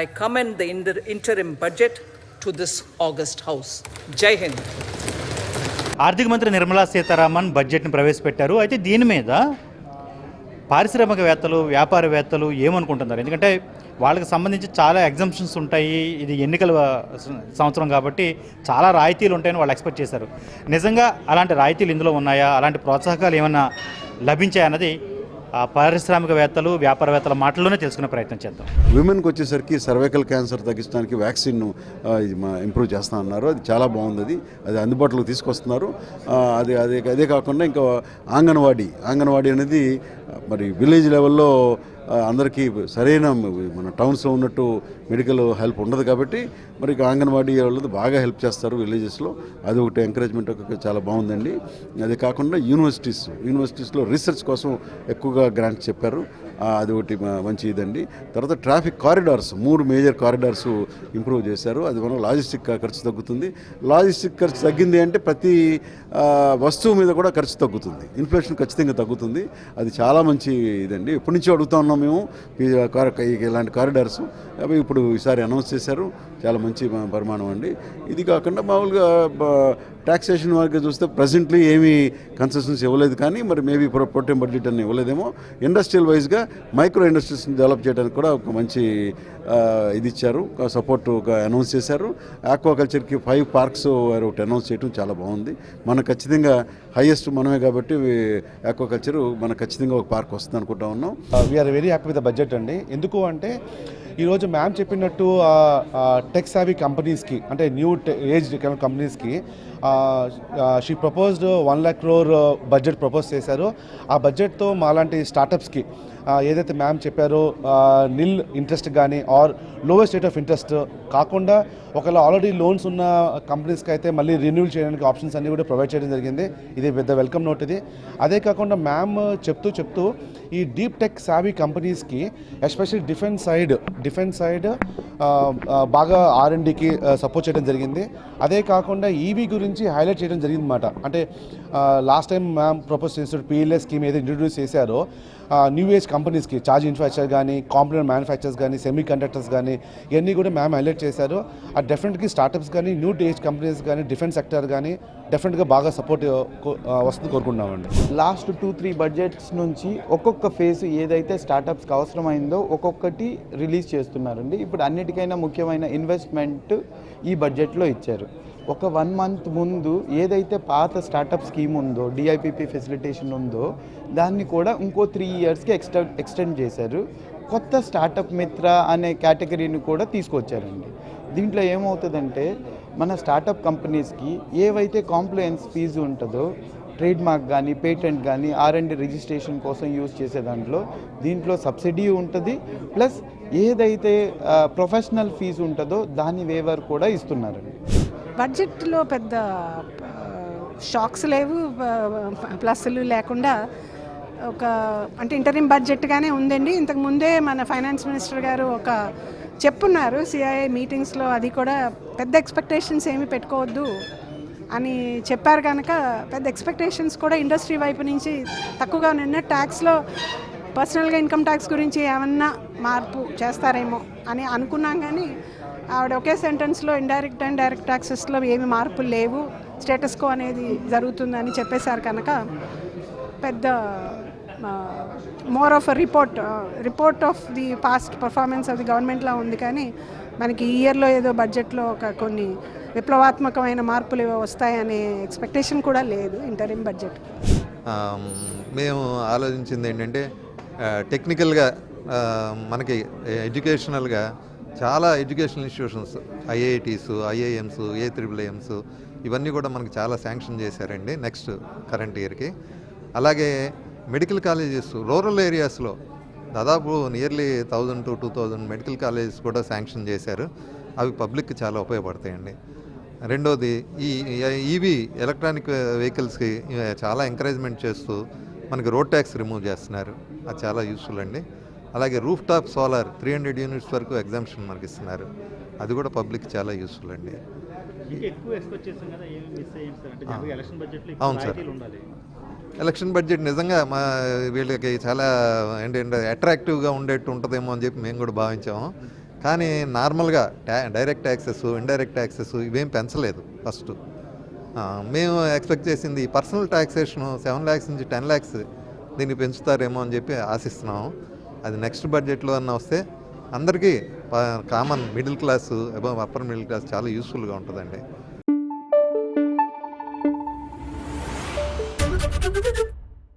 I commend the inter- interim budget to this August House. Jai Hind. ఆర్థిక మంత్రి నిర్మలా సీతారామన్ బడ్జెట్ని ప్రవేశపెట్టారు. అయితే దీని మీద పారిశ్రామికవేత్తలు వ్యాపారవేత్తలు ఏమనుకుంటున్నారు? ఎందుకంటే వాళ్ళకి సంబంధించి చాలా ఎగ్జామ్షన్స్ ఉంటాయి. ఇది ఎన్నికల సంవత్సరం కాబట్టి చాలా రాయితీలు ఉంటాయని వాళ్ళు ఎక్స్పెక్ట్ చేశారు. నిజంగా అలాంటి రాయితీలు ఇందులో ఉన్నాయా? అలాంటి ప్రోత్సాహకాలు ఏమైనా లభించాయన్నది పారిశ్రామికవేత్తలు వ్యాపారవేత్తల మాటల్లోనే తెలుసుకునే ప్రయత్నం చేద్దాం. విమెన్కి వచ్చేసరికి సర్వైకల్ క్యాన్సర్ తగ్గించడానికి వ్యాక్సిన్ ఇంప్రూవ్ చేస్తా అన్నారు. అది చాలా బాగుంది అది అది అందుబాటులోకి తీసుకొస్తున్నారు. అది అదే అదే కాకుండా ఇంకా ఆంగన్వాడీ ఆంగన్వాడీ అనేది మరి విలేజ్ లెవెల్లో అందరికీ సరైన మన టౌన్స్లో ఉన్నట్టు మెడికల్ హెల్ప్ ఉండదు కాబట్టి మరి అంగన్వాడీ వాళ్ళు బాగా హెల్ప్ చేస్తారు విలేజెస్లో అది ఒకటి ఎంకరేజ్మెంట్ ఒక చాలా బాగుందండి. అది కాకుండా యూనివర్సిటీస్ యూనివర్సిటీస్లో రీసెర్చ్ కోసం ఎక్కువగా గ్రాంట్స్ చెప్పారు. అది ఒకటి మంచి ఇదండి. తర్వాత ట్రాఫిక్ కారిడార్స్ మూడు మేజర్ కారిడార్స్ ఇంప్రూవ్ చేశారు. అది మనం లాజిస్టిక్ ఖర్చు తగ్గుతుంది. లాజిస్టిక్ ఖర్చు తగ్గింది అంటే ప్రతి వస్తువు మీద కూడా ఖర్చు తగ్గుతుంది. ఇన్ఫ్లేషన్ ఖచ్చితంగా తగ్గుతుంది. అది చాలా మంచి ఇదండి. ఎప్పటి నుంచి అడుగుతా ఉన్నాం మేము. ఈ ఇలాంటి కారిడార్స్ అవి ఇప్పుడు ఈసారి అనౌన్స్ చేశారు. చాలా మంచి పరిమాణం అండి. ఇది కాకుండా మామూలుగా టాక్సేషన్ వరకు చూస్తే ప్రజెంట్లీ ఏమీ కన్సెషన్స్ ఇవ్వలేదు కానీ మరి మేబీ ప్రొటెం బడ్జెట్ అని ఇవ్వలేదేమో. ఇండస్ట్రియల్ వైజ్గా మైక్రో ఇండస్ట్రీస్ని డెవలప్ చేయడానికి కూడా ఒక మంచి ఇది ఇచ్చారు. సపోర్ట్ ఒక అనౌన్స్ చేశారు. ఆక్వాకల్చర్కి ఫైవ్ పార్క్స్ వారు ఒకటి అనౌన్స్ చేయడం చాలా బాగుంది. మన ఖచ్చితంగా హైయెస్ట్ మనమే కాబట్టి ఆక్వాకల్చర్ మనకు ఖచ్చితంగా ఒక పార్క్ వస్తుంది అనుకుంటా ఉన్నాం we're very happy with budget అండి. ఎందుకు అంటే ఈరోజు మ్యామ్ చెప్పినట్టు టెక్ సావీ కంపెనీస్కి అంటే న్యూ ఏజ్ కంపెనీస్కి she proposed one lakh crore budget propose చేశారు. ఆ బడ్జెట్తో మాలాంటి స్టార్టప్స్కి ఏదైతే మ్యామ్ చెప్పారో నిల్ ఇంట్రెస్ట్ కానీ or lowest rate of interest కాకుండా ఒకవేళ ఆల్రెడీ లోన్స్ ఉన్న కంపెనీస్కి అయితే మళ్ళీ రెన్యూల్ చేయడానికి ఆప్షన్స్ అన్నీ కూడా ప్రొవైడ్ చేయడం జరిగింది. ఇది పెద్ద వెల్కమ్ నోట్ ఇది. అదే కాకుండా మ్యామ్ చెప్తూ చెప్తూ ఈ డీప్ టెక్ సావీ కంపెనీస్కి especially defence side defence side బాగా ఆర్ సపోర్ట్ చేయడం జరిగింది. అదే కాకుండా ఈవీ గురించి హైలైట్ చేయడం జరిగింది అనమాట అంటే లాస్ట్ టైం మ్యామ్ ప్రపోజ్ చేసిన పిఎల్ఎస్ స్కీమ్ ఏదైతే ఇంట్రడ్యూస్ చేశారో న్యూ ఏజ్ కంపెనీస్కి చార్జ్ ఇన్ఫ్రాస్ట్రక్చర్ కానీ కాంపిటెంట్ మ్యానుఫ్యాక్చర్స్ కానీ సెమీ కండక్టర్స్ కానీ ఇవన్నీ కూడా మ్యామ్ హైలైట్ చేశారు. ఆ డెఫినెట్గా స్టార్టప్స్ కానీ న్యూ ఏజ్ కంపెనీస్ కానీ డిఫెన్స్ సెక్టర్ కానీ డెఫినెట్గా బాగా సపోర్ట్ వస్తుంది కోరుకుంటున్నామండి. లాస్ట్ టూ త్రీ బడ్జెట్స్ నుంచి ఒక్కొక్క ఫేజ్ ఏదైతే స్టార్టప్స్కి అవసరమైందో ఒక్కొక్కటి రిలీజ్ చేస్తున్నారండి. ఇప్పుడు అన్నిటికైనా ముఖ్యమైన ఇన్వెస్ట్మెంట్ ఈ బడ్జెట్లో ఇచ్చారు. ఒక వన్ మంత్ ముందు ఏదైతే పాత స్టార్టప్ స్కీమ్ ఉందో డిఐపిపి ఫెసిలిటేషన్ ఉందో దాన్ని కూడా ఇంకో త్రీ ఇయర్స్కి ఎక్స్టెండ్ ఎక్స్టెండ్ చేశారు. కొత్త స్టార్టప్ మిత్ర అనే కేటగిరీని కూడా తీసుకొచ్చారండి. దీంట్లో ఏమవుతుందంటే మన స్టార్టప్ కంపెనీస్కి ఏవైతే కాంప్లయన్స్ ఫీజు ఉంటుందో ట్రేడ్ మార్క్ కానీ పేటెంట్ కానీ ఆర్ అండ్ రిజిస్ట్రేషన్ కోసం యూజ్ చేసే దాంట్లో దీంట్లో సబ్సిడీ ఉంటుంది. ప్లస్ ఏదైతే ప్రొఫెషనల్ ఫీజు ఉంటుందో దాని వేవర్ కూడా ఇస్తున్నారండి. బడ్జెట్లో పెద్ద షాక్స్ లేవు ప్లస్లు లేకుండా ఒక అంటే ఇంటరిం బడ్జెట్గానే ఉందండి. ఇంతకుముందే మన ఫైనాన్స్ మినిస్టర్ గారు ఒక చెప్పున్నారు సిఐఏ మీటింగ్స్లో అది కూడా పెద్ద ఎక్స్పెక్టేషన్స్ ఏమి పెట్టుకోవద్దు అని చెప్పారు కనుక పెద్ద ఎక్స్పెక్టేషన్స్ కూడా ఇండస్ట్రీ వైపు నుంచి తక్కువగా నిన్న ట్యాక్స్లో పర్సనల్గా ఇన్కమ్ ట్యాక్స్ గురించి ఏమన్నా మార్పు చేస్తారేమో అని అనుకున్నాం కానీ ఆవిడ ఒకే సెంటెన్స్లో ఇండైరెక్ట్ అండ్ డైరెక్ట్ ట్యాక్సెస్లో ఏమి మార్పులు లేవు. స్టేటస్ కో అనేది జరుగుతుందని చెప్పేశారు కనుక పెద్ద more of report report of the past performance of the గవర్నమెంట్లో ఉంది కానీ మనకి ఈ ఇయర్లో ఏదో బడ్జెట్లో ఒక కొన్ని విప్లవాత్మకమైన మార్పులు వస్తాయనే ఎక్స్పెక్టేషన్ కూడా లేదు ఇంటరిం బడ్జెట్. మేము ఆలోచించింది ఏంటంటే టెక్నికల్గా మనకి ఎడ్యుకేషనల్గా చాలా ఎడ్యుకేషనల్ ఇన్స్టిట్యూషన్స్ ఐఐటీస్ ఐఐఎమ్స్ ఏ త్రిబుల్ ఐఎమ్స్ ఇవన్నీ కూడా మనకి చాలా శాంక్షన్ చేశారండి నెక్స్ట్ కరెంట్ ఇయర్కి. అలాగే మెడికల్ కాలేజెస్ రూరల్ ఏరియాస్లో దాదాపు nearly thousand to two thousand medical colleges కూడా శాంక్షన్ చేశారు. అవి పబ్లిక్కి చాలా ఉపయోగపడతాయండి. రెండోది ఈ ఈవీ ఎలక్ట్రానిక్ వెహికల్స్కి చాలా ఎంకరేజ్మెంట్ చేస్తూ మనకి రోడ్ ట్యాక్స్ రిమూవ్ చేస్తున్నారు. అది చాలా యూస్ఫుల్ అండి. అలాగే roof top solar three hundred units వరకు ఎగ్జామ్షన్ మనకి ఇస్తున్నారు అది కూడా పబ్లిక్ చాలా యూస్ఫుల్ అండి. అవును సార్. ఎలక్షన్ బడ్జెట్ నిజంగా మా వీళ్ళకి చాలా ఏంటంటే అట్రాక్టివ్గా ఉండేట్టు ఉంటుందేమో అని చెప్పి మేము కూడా భావించాము. కానీ నార్మల్గా డైరెక్ట్ ట్యాక్సెస్ ఇండైరెక్ట్ ట్యాక్సెస్ ఇవేం పెంచలేదు ఫస్ట్ మేము ఎక్స్పెక్ట్ చేసింది పర్సనల్ ట్యాక్సేషన్ సెవెన్ ల్యాక్స్ నుంచి టెన్ ల్యాక్స్ దీన్ని పెంచుతారేమో అని చెప్పి ఆశిస్తున్నాము. అది నెక్స్ట్ బడ్జెట్లో అన్న వస్తే అందరికీ common middle class above upper middle class చాలా యూస్ఫుల్గా ఉంటుందండి.